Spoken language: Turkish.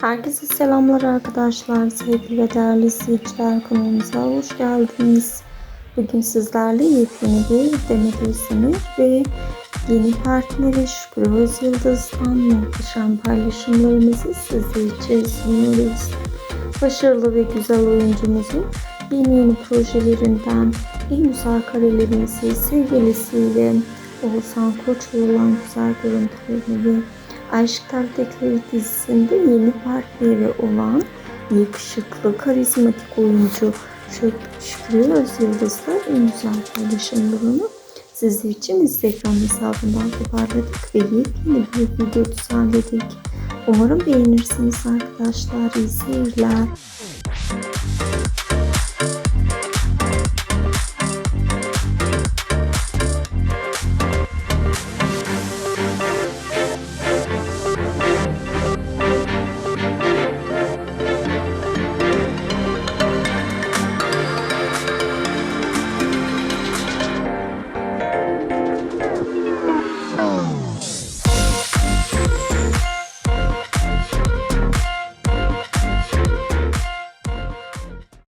Herkese selamlar arkadaşlar. Sevgili ve değerli izleyiciler kanalımıza hoş geldiniz. Bugün sizlerle yepyeni bir Demet ve yeni partneri Şükrü Özyıldız'dan muhteşem paylaşımlarımızı sizler için. Başarılı ve güzel oyuncumuzun yeni yeni projelerinden en güzel karelerimizi sevgilisiyle Oğuzhan Koç'la olan güzel görüntülerini ve Aşk Taktikleri dizisinde yeni partneri olan yakışıklı, karizmatik oyuncu Şük- Şükrü Özyıldız'la en güzel paylaşımlarını sizler için Instagram hesabından toparladık ve yepyeni bir video düzenledik. Umarım beğenirsiniz arkadaşlar. İyi seyirler.